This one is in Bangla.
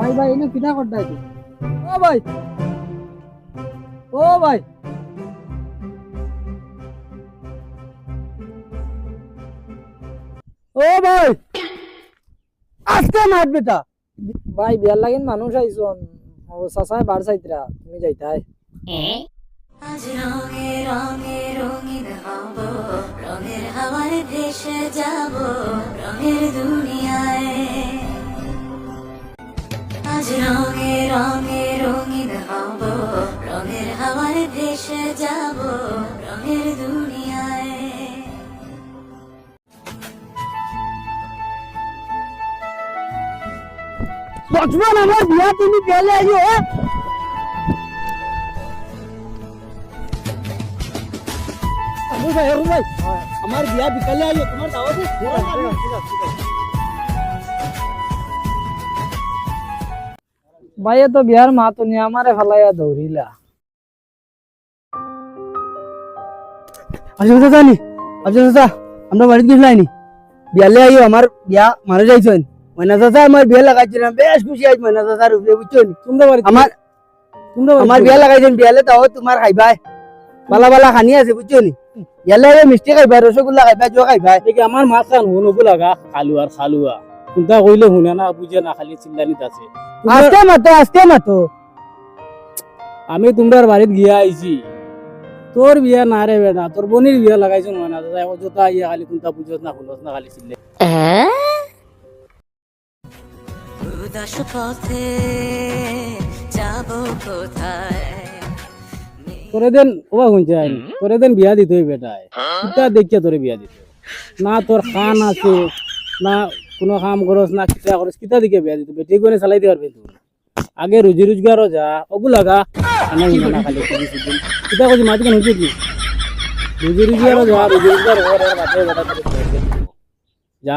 ভাই ভাই এনে কিনা করতে আছে ও ভাই। ও ভাই। ও ভাই। আজকে মার বেটা। ভাই বিয়ার লাগেন মানুষ আইসন ও সাসায় বার সাইতরা তুমি যাইতাই। আজ রঙে রঙে রঙিন হব। রঙের হাওয়ায় ভেসে যাব। রঙের দুনিয়ায় ভেসে যাব রঙের দুনিয়ায়। বচপন আমার বিয়া তুমি পেলে আইও হ্যাঁ? আমার বিয়া বিকালে আইও তোমার দাওয়াত ভাইয়া তো বিয়ার মা তো নিয়ে আমারে ফেলাইয়া দৌড়িলা। আচ্ছা চাচা নি। আচ্ছা চাচা আমরা বাড়িতে গেছিলাম বিয়ালে আইও আমার বিয়া মারা যাইছেন। ময়না চাচা আমার বিয়া লাগাইছিলাম বেশ খুশি আইছ ময়না চাচার উপরে বুঝছ নি তোমরা বাড়ি আমার তোমরা আমার বিয়া লাগাইছেন বিয়ালে তাও তোমার খাইবাই। বালা বালা খানি আছে বুঝছ নি। বিয়ালে আইও মিষ্টি খাইবা রসগোল্লা খাইবা জো খাইবা দেখি আমার মাছ খান হুনবো লাগা খালু আর খালুয়া কোনটা কইলে শুনে না বুঝে না খালি চিল্লানিত আছে। আস্তে মাতো আস্তে মাতো। আমি তোমরার বাড়িত গিয়া আইছি। তোর বিয়া না রে বেটা তোর বোনের বিয়া লাগাইছো না দাদা অযথা ইয়া খালি কোনটা বুঝোস না শুনোস না খালি চিল্লে উদাস পথে যাব কোথায়? তোরে দেন ওবা আইন তোরে দেন বিয়া দিতে হই বেটায় কিতা দেখিয়া তোরে বিয়া দিতে না তোর খান আছে না কোনো কাম করস না কিতা করস কিতা দিকে বিয়া দিতে বেটি করে চালাইতে পারবে তুই আগে রুজি রোজগারও যা ওগু গা না খালি কুদি সুদি কিতা করছি মাটি কেন হুঁচি কি রুজি রোজগারও যা, রুজি রোজগার। যা।